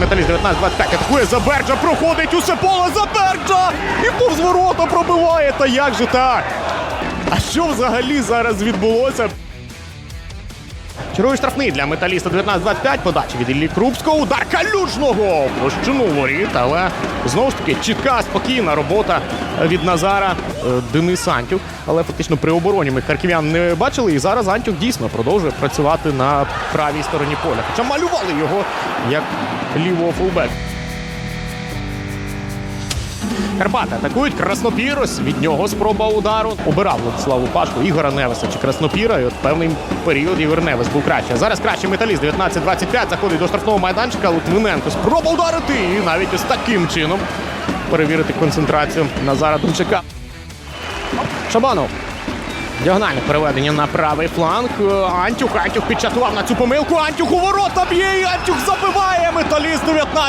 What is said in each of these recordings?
металіст 19-25. Атакує Заберджа, проходить усе поле Заберджа! І повз ворота пробиває. Та як же так? А що взагалі зараз відбулося? Черговий штрафний для металіста 19-25. Подача від Іллі Крупського. Удар калюжного. Площину воріт, але знову ж таки чітка, спокійна робота від Назара е, Денис Антюк. Але фактично при обороні ми харків'ян не бачили. І зараз Антюк дійсно продовжує працювати на правій стороні поля. Хоча малювали його як лівого фулбека. Карпати атакують Краснопірос. Від нього спроба удару. Обирав Владиславу Пашку Ігора Невеса чи Краснопіра. І от певний період Ігор Невес був краще. Зараз кращий металіст 19-25 заходить до штрафного майданчика. Литвиненко спроба ударити. І навіть ось таким чином перевірити концентрацію Назара Думчака. Шабанов. Діагональне переведення на правий фланг. Антюх. Антюх підчатував на цю помилку. Антюх у ворота б'є. і Антюх забиває. Металіст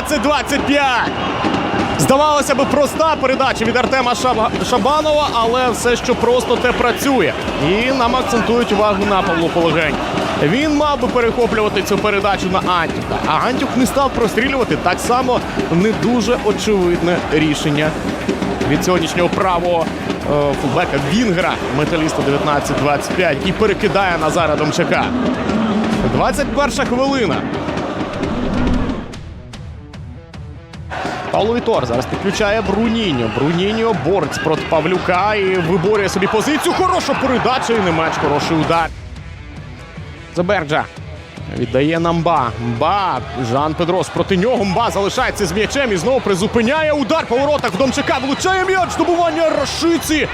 19-25. Здавалося би, проста передача від Артема Шабанова, але все, що просто те працює. І нам акцентують увагу на Павло Полегень. Він мав би перехоплювати цю передачу на Антюха, а Антюх не став прострілювати. Так само не дуже очевидне рішення від сьогоднішнього правого е, фулбека Вінгера, металіста 19-25, який перекидає Назара Домчака. 21 хвилина. Павло Вітор зараз підключає Бруніньо. Бруніньо борець проти Павлюка і виборює собі позицію. Хороша передача і не менш хороший удар. Заберджа. Віддає на Мба. Мба. Жан Педрос проти нього. Мба залишається з м'ячем і знову призупиняє удар по воротах Домчака. Влучає м'яч. Добування Рашиці.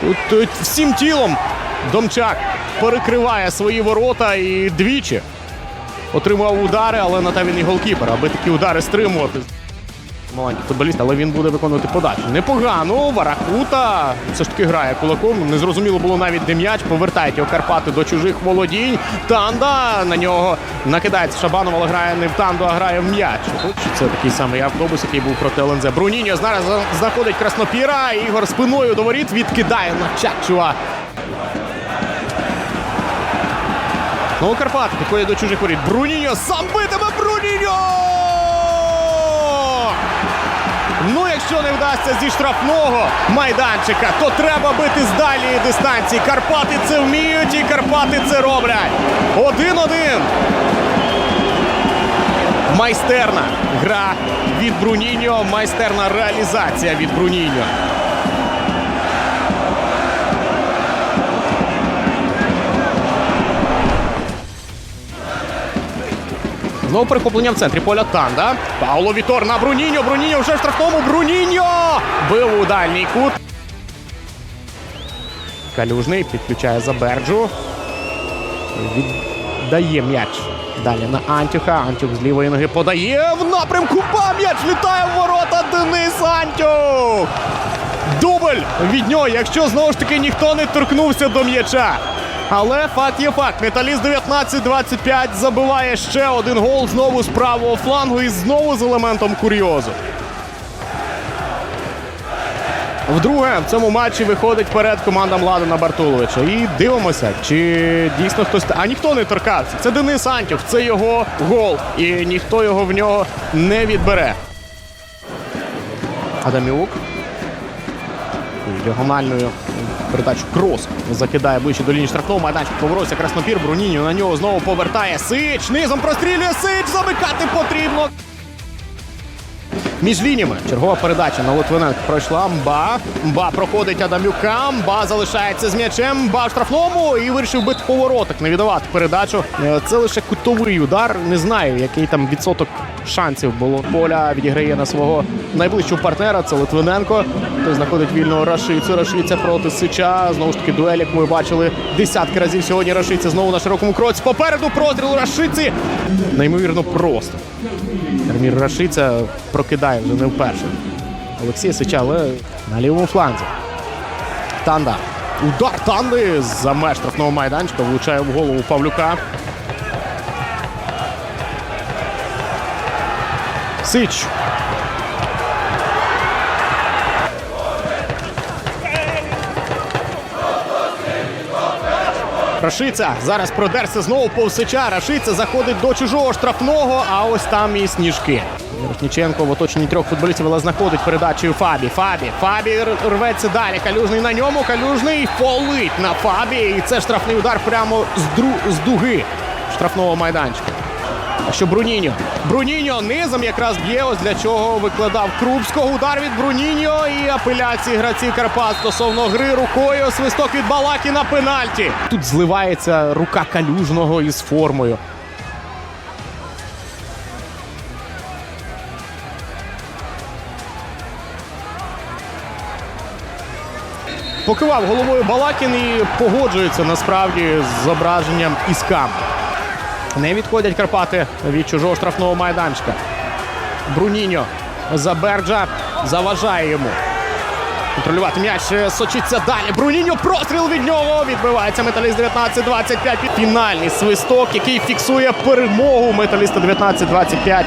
Тут, тут всім тілом Домчак перекриває свої ворота і двічі отримав удари, але на те він і голкіпер, аби такі удари стримувати. Маленький футболіст, але він буде виконувати подачу. Непогано. Варакута все ж таки грає кулаком. Незрозуміло було навіть де м'яч. Повертають його Карпати до чужих володінь. Танда на нього накидається Шабанов, але грає не в танду, а грає в м'яч. Це такий самий автобус, який був проти ЛНЗ. Бруніньо зараз знаходить Краснопіра. Ігор спиною до воріт відкидає на Чакчуа. Ну, Карпати підходять до чужих воріт. Бруніньо сам битиме Бруніньо! Якщо не вдасться зі штрафного майданчика, то треба бити з дальньої дистанції. Карпати це вміють і Карпати це роблять. Один-один. Майстерна гра від Бруніньо, майстерна реалізація від Бруніньо. Знову перехоплення в центрі поля Танда. Пауло Вітор на Бруніньо. Бруніньо вже в штрафному. Бруніньо! Бив у дальній кут. Калюжний підключає Заберджу. Віддає м'яч. Далі на Антюха. Антюх з лівої ноги подає в напрямку. Ба! М'яч літає в ворота. Денис Антюх! Дубль від нього, якщо знову ж таки ніхто не торкнувся до м'яча. Але факт є факт. Металіст 19-25 забиває ще один гол знову з правого флангу і знову з елементом курйозу. Вдруге в цьому матчі виходить вперед команда Младена Бартуловича. І дивимося, чи дійсно хтось. А ніхто не торкався. Це Денис Антюх, це його гол. І ніхто його в нього не відбере. Адамюк. Діагональною передачу крос закидає ближче до лінії штрафного Майданчик Поворотся Краснопір. Бруніньо на нього знову повертає. Сич. Низом прострілює Сич. Замикати потрібно. Між лініями чергова передача на Литвиненко пройшла. Мба. Мба проходить Адамюка. Мба залишається з м'ячем. Мба штрафному і вирішив бити по воротах, не віддавати передачу. Е, Це лише кутовий удар. Не знаю, який там відсоток шансів було. Поля відіграє на свого найближчого партнера. Це Литвиненко. Той знаходить вільного Рашицю. Рашиця проти Сича. Знову ж таки, дуель, як ми бачили десятки разів сьогодні. Рашиця знову на широкому кроці. Попереду простріл Рашиці. Неймовірно просто. Ермір Рашиця прокидає вже не вперше. Олексій Сича, на лівому фланзі. Танда. Удар Танди за меж штрафного майданчика влучає в голову Павлюка. Сич. Рашиця зараз продерся знову повсича. Рашиця заходить до чужого штрафного, а ось там і сніжки. Мірошніченко в оточенні трьох футболістів, але знаходить передачею Фабі. Фабі. Фабі рветься далі. Калюжний на ньому. Калюжний фолить на Фабі. І це штрафний удар прямо з, дру... з дуги штрафного майданчика. А що Бруніньо? Бруніньо низом якраз б'є. Ось для чого викладав Крупського. Удар від Бруніньо і апеляції гравців Карпат стосовно гри рукою. Свисток від Балаки на пенальті. Тут зливається рука калюжного із формою. Покивав головою Балакін і погоджується насправді з зображенням Іскам. Не відходять Карпати від чужого штрафного майданчика. Бруніньо за Берджа заважає йому. Контролювати м'яч сочиться далі. Бруніньо простріл від нього. Відбивається металіст 19-25. Фінальний свисток, який фіксує перемогу металіста 19-25.